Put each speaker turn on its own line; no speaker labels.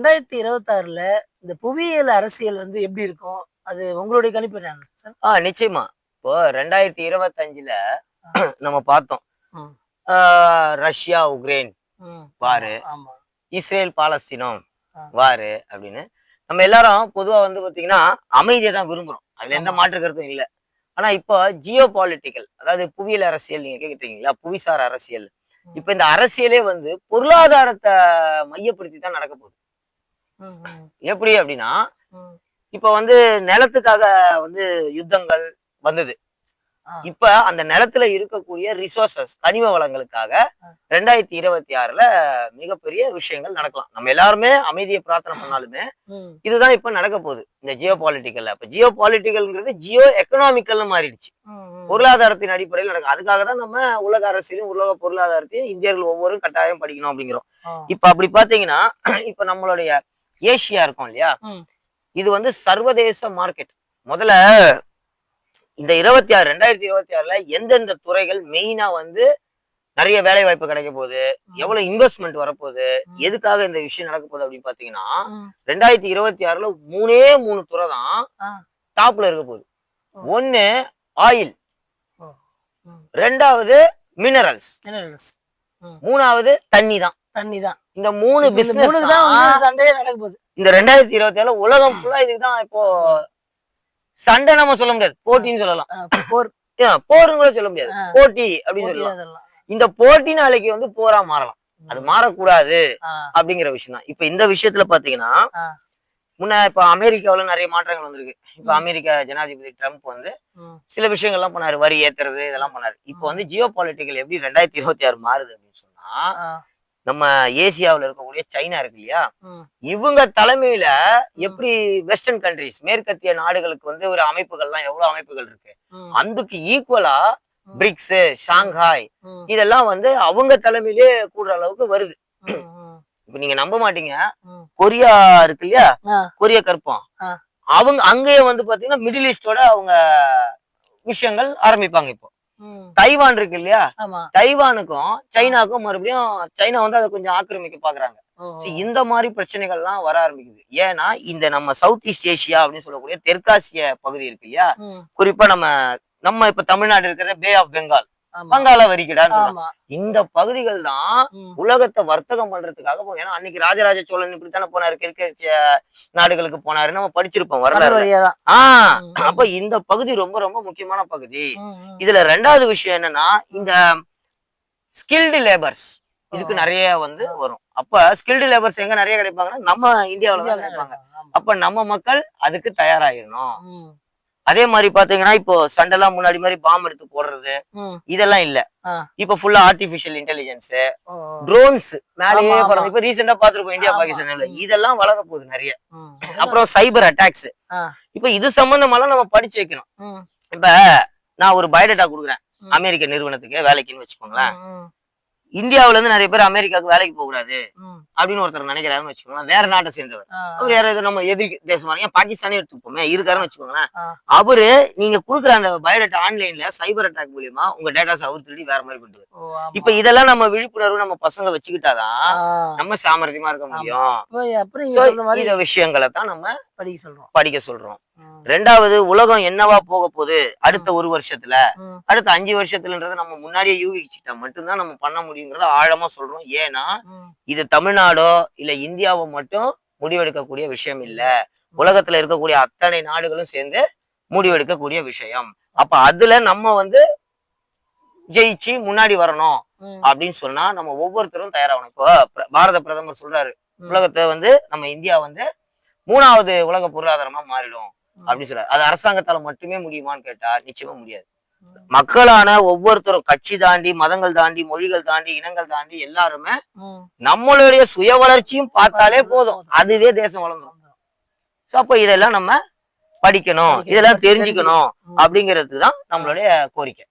ரெண்டாயிரத்தி இருபத்தாறுல இந்த புவியியல் அரசியல் வந்து எப்படி இருக்கும்? அது உங்களுடைய கணிப்பு சார்?
ஆ நிச்சயமா. இப்போ ரெண்டாயிரத்தி இருபத்தஞ்சுல நம்ம பார்த்தோம். Russia Ukraine. வாரு. இஸ்ரேல் பாலஸ்தீனம். வாரு அப்படின்னு. நம்ம எல்லாரும் பொதுவா வந்து பாத்தீங்கன்னா அமைதியை தான் விரும்புறோம். அதுல எந்த. மாற்று கருத்தும் இல்ல. ஆனா இப்போ ஜியோ பாலிட்டிக்கல் அதாவது புவியியல் அரசியல் நீங்க கேக்குறீங்களா புவிசார் அரசியல். இப்ப இந்த அரசியலே வந்து பொருளாதாரத்தை மையப்படுத்தி தான் நடக்க போகுது. எப்படி அப்படின்னா. இப்ப வந்து நிலத்துக்காக வந்து யுத்தங்கள் வந்தது. இப்ப அந்த நிலத்துல இருக்கக்கூடிய ரிசோர்சஸ் கனிம வளங்களுக்காக. ரெண்டாயிரத்தி இருபத்தி ஆறுல மிகப்பெரிய விஷயங்கள் நடக்கலாம் நம்ம எல்லாருமே அமைதியை பிரார்த்தனை பண்ணாலுமே. இதுதான் இப்ப நடக்க போகுது இந்த ஜியோ பாலிட்டிக்கல்ல இப்ப ஜியோ பாலிட்டிக்கல்ங்கிறது ஜியோ எக்கனாமிக்கல்னு மாறிடுச்சு. பொருளாதாரத்தின் அடிப்படையில் நடக்கும் அதுக்காக தான் நம்ம உலக அரசியலும் உலக பொருளாதாரத்தையும் இந்தியர்கள் ஒவ்வொரு கட்டாயம் படிக்கணும் அப்படிங்கிறோம். இப்ப அப்படி பாத்தீங்கன்னா இப்ப நம்மளுடைய ஏசியா இருக்கும் இல்லையா. இது வந்து சர்வதேச மார்க்கெட் முதல்ல இந்த இருபத்தி ஆறு ரெண்டாயிரத்தி இருபத்தி ஆறுல எந்தெந்த துறைகள் மெயினா வந்து நிறைய வேலை வாய்ப்பு கிடைக்க போகுது எவ்வளவு இன்வெஸ்ட்மெண்ட் வரப்போகுது. எதுக்காக இந்த விஷயம் நடக்க போகுது அப்படின்னு பாத்தீங்கன்னா. ரெண்டாயிரத்தி இருபத்தி ஆறுல மூணே மூணு துறை தான். டாப்ல இருக்க போகுது. ஒண்ணு ஆயில். ரெண்டாவது மினரல்ஸ். மூணாவது தண்ணி தான்
தண்ணி தான்
இந்த மூணு பிசினஸ்
தான் சண்டையே நடக்க போகுது
இந்த ரெண்டாயிரத்தி இருபத்தி ஏழுல உலகம் ஃபுல்லா இதுக்கு தான் இப்போ சண்டை நம்ம சொல்ல முடியாது. போட்டின்னு சொல்லலாம்.
போர்.
போருன்னு கூட சொல்ல முடியாது. போட்டி அப்படின்னு சொல்லலாம். இந்த போட்டி நாளைக்கு வந்து போரா மாறலாம். அது மாறக்கூடாது அப்படிங்கிற விஷயம் தான் இப்ப இந்த விஷயத்துல பாத்தீங்கன்னா. முன்ன இப்ப அமெரிக்காவுல நிறைய மாற்றங்கள் வந்திருக்கு. இப்ப. அமெரிக்கா ஜனாதிபதி ட்ரம்ப் வந்து. சில விஷயங்கள்லாம் பண்ணாரு. வரி ஏத்துறது இதெல்லாம் பண்ணாரு. இப்போ வந்து ஜியோ பாலிட்டிக்கல் எப்படி ரெண்டாயிரத்தி இருபத்தி ஆறு மாறுது அப்படின்னு சொன்னா நம்ம ஏசியாவுல இருக்கக்கூடிய சைனா இருக்கு இல்லையா. இவங்க தலைமையில எப்படி வெஸ்டர்ன் கண்ட்ரிஸ் மேற்கத்திய நாடுகளுக்கு வந்து ஒரு அமைப்புகள்லாம் எவ்வளவு அமைப்புகள் இருக்கு அதுக்கு ஈக்குவலா. பிரிக்ஸ் ஷாங்காய் இதெல்லாம் வந்து அவங்க தலைமையிலே கூடுற அளவுக்கு வருது. இப்ப நீங்க நம்ப மாட்டீங்க. கொரியா இருக்கு இல்லையா. கொரியா கற்பம். அவங்க அங்கேயே வந்து பாத்தீங்கன்னா மிடில் ஈஸ்டோட அவங்க விஷயங்கள் ஆரம்பிப்பாங்க இப்போ. தைவான் இருக்கு இல்லையா? தைவானுக்கும் சைனாக்கும் மறுபடியும் சைனா வந்து அதை கொஞ்சம் ஆக்கிரமிக்க பாக்குறாங்க. இந்த மாதிரி பிரச்சனைகள்லாம் வர ஆரம்பிக்குது. ஏன்னா இந்த நம்ம சவுத் ஈஸ்ட் ஏசியா அப்படின்னு சொல்லக்கூடிய தெற்காசிய பகுதி இருக்கு இல்லையா? குறிப்பா நம்ம நம்ம இப்ப தமிழ்நாடு இருக்கிற பே ஆஃப் பெங்கால். வங்காள வரிக்கிடான்னு இந்த பகுதிகள் தான் உலகத்தை வர்த்தகம் பண்றதுக்காக போகும் ஏன்னா அன்னைக்கு ராஜராஜ சோழன் இப்படித்தானே போனாரு கிழக்கு நாடுகளுக்கு போனாரு நம்ம படிச்சிருப்போம் வரலாறு ஆஹ் அப்ப இந்த பகுதி ரொம்ப ரொம்ப முக்கியமான பகுதி. இதுல ரெண்டாவது விஷயம் என்னன்னா இந்த ஸ்கில்டு லேபர்ஸ் இதுக்கு. நிறைய வந்து வரும். அப்ப ஸ்கில்டு லேபர்ஸ் எங்க நிறைய கிடைப்பாங்கன்னா நம்ம இந்தியாவுல தான் கிடைப்பாங்க. அப்ப நம்ம மக்கள் அதுக்கு தயாராகிடணும் அதே மாதிரி பாத்தீங்கன்னா இப்போ சண்டைலாம் முன்னாடி மாதிரி பாம் எடுத்து போடுறது. இதெல்லாம் இல்ல. இப்ப ஃபுல்லா ஆர்டிபிஷியல் இன்டெலிஜென்ஸ் ட்ரோன்ஸ் மேலேயே. பறந்து இப்ப ரீசெண்டா பாத்துருப்போம் இந்தியா
ஆமா.
பாகிஸ்தான் இதெல்லாம் வளர போகுது நிறைய. அப்புறம் சைபர் அட்டாக்ஸ். இப்ப இது சம்பந்தமெல்லாம் நம்ம படிச்சு வைக்கணும் இப்ப நான் ஒரு பயோடேட்டா கொடுக்குறேன். அமெரிக்க நிறுவனத்துக்கு வேலைக்குன்னு வச்சுக்கோங்களேன் இந்தியாவுல இருந்து நிறைய பேர் அமெரிக்காவுக்கு வேலைக்கு போக கூடாது
ம்.
அப்படின்னு ஒருத்தர் நினைக்கிறாருன்னு வச்சுக்கோங்களேன். வேற நாட்டை சேர்ந்தவர். அவர் யாராவது நம்ம எதிரி தேசமான ஏன் பாகிஸ்தானே எடுத்துப்போமே இருக்காருன்னு வச்சுக்கோங்களேன். அவரு நீங்க குடுக்குற அந்த பயோடேட்டா ஆன்லைன்ல சைபர் அட்டாக் மூலியமா உங்க டேட்டாஸ் அவர் திருடி வேற மாதிரி
ஆமா.
இப்ப இதெல்லாம் நம்ம விழிப்புணர்வு நம்ம பசங்க வச்சுக்கிட்டாதான் நம்ம சாமர்த்தியமா இருக்க முடியும். விஷயங்களை தான் நம்ம
படிக்க சொல்றோம்.
படிக்க சொல்றோம். ரெண்டாவது உலகம் என்னவா போக போகுது? அடுத்த ஒரு வருஷத்துல. அடுத்த அஞ்சு வருஷத்துலன்றத நம்ம முன்னாடியே யூகிச்சுட்டா மட்டும்தான் நம்ம பண்ண முடியுங்கிறத ஆழமா சொல்றோம். ஏன்னா. இது தமிழ்நாடோ இல்ல இந்தியாவோ மட்டும் முடிவெடுக்கக்கூடிய விஷயம் இல்ல. உலகத்துல இருக்கக்கூடிய அத்தனை நாடுகளும் சேர்ந்து முடிவெடுக்கக்கூடிய விஷயம். அப்ப அதுல நம்ம வந்து ஜெயிச்சு முன்னாடி வரணும் அப்படின்னு சொன்னா நம்ம ஒவ்வொருத்தரும் தயாராகணும். இப்போ பிர- பாரத பிரதமர் சொல்றாரு. உலகத்தை வந்து நம்ம இந்தியா வந்து மூணாவது உலக பொருளாதாரமா மாறிடும் அப்படின்னு சொல்றாரு. அது அரசாங்கத்தால மட்டுமே முடியுமான்னு கேட்டா நிச்சயமா முடியாது. மக்களான ஒவ்வொருத்தரும் கட்சி தாண்டி மதங்கள் தாண்டி மொழிகள் தாண்டி இனங்கள் தாண்டி எல்லாருமே. நம்மளுடைய சுய வளர்ச்சியும் பார்த்தாலே போதும். அதுவே தேசம் வளர்ந்துரும். சோ அப்ப இதெல்லாம் நம்ம படிக்கணும். இதெல்லாம் தெரிஞ்சுக்கணும். அப்படிங்கிறதுக்கு தான் நம்மளுடைய கோரிக்கை.